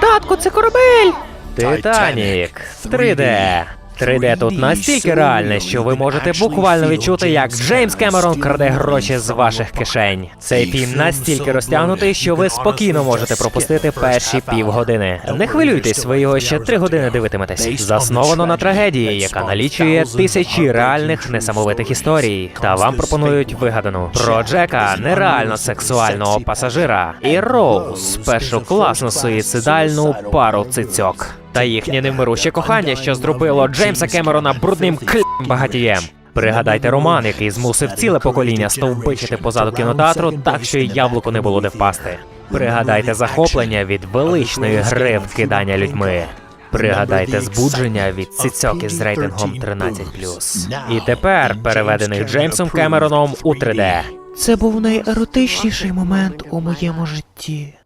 Татку, це корабель! Титанік 3D. 3D тут настільки реальне, що ви можете буквально відчути, як Джеймс Кемерон краде гроші з ваших кишень. Цей фільм настільки розтягнутий, що ви спокійно можете пропустити перші півгодини. Не хвилюйтесь, ви його ще три години дивитиметесь. Засновано на трагедії, яка налічує тисячі реальних несамовитих історій. Та вам пропонують вигадану про Джека, нереально сексуального пасажира, і Роуз, першу класну суїцидальну пару цицьок. Та їхнє невмируще кохання, що зробило Джеймса Кемерона брудним клім багатієм. Пригадайте роман, який змусив ціле покоління стовбичити позаду кінотеатру, так що й яблуку не було де впасти. Пригадайте захоплення від величної гри вкидання людьми. Пригадайте збудження від цицьок із рейтингом 13+. І тепер переведених Джеймсом Кемероном у 3D. Це був найеротичніший момент у моєму житті.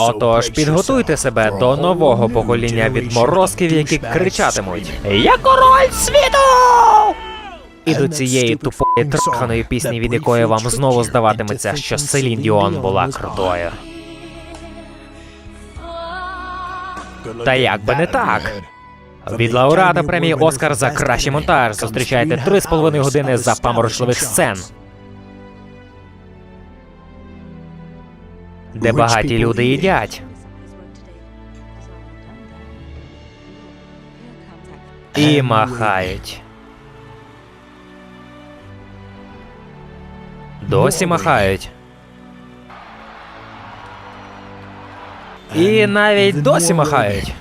Отож, підготуйте себе до нового покоління відморозків, які кричатимуть Я король світу! І до цієї тупої траханої пісні, від якої вам знову здаватиметься, що Селін Діон була крутою. Та як би не так. Від лауреата премії Оскар за кращий монтаж зустрічайте 3,5 години запаморочливих сцен. Де багаті люди їдять. І махають. Досі махають. І навіть досі махають.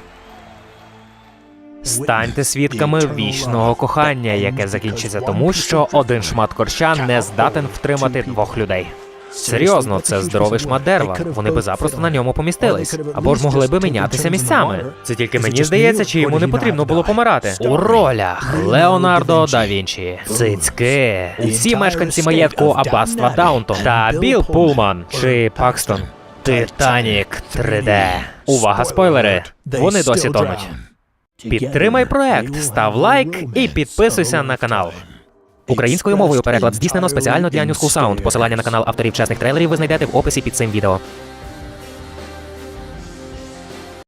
Станьте свідками вічного кохання, яке закінчиться тому, що один шмат корча не здатен втримати двох людей. Серйозно, це здоровий шмат дерева. Вони би запросто на ньому помістились. Або ж могли би мінятися місцями. Це тільки мені здається, чи йому не потрібно було помирати. У ролях Леонардо да Вінчі, Цицьки, усі мешканці маєтку аббатства Даунтон та Біл Пулман чи Пакстон. Титанік 3D. Увага, спойлери! Вони досі тонуть. Підтримай проект, став лайк і підписуйся на канал. Українською мовою переклад здійснено спеціально для New School Sound. Посилання на канал авторів чесних трейлерів ви знайдете в описі під цим відео.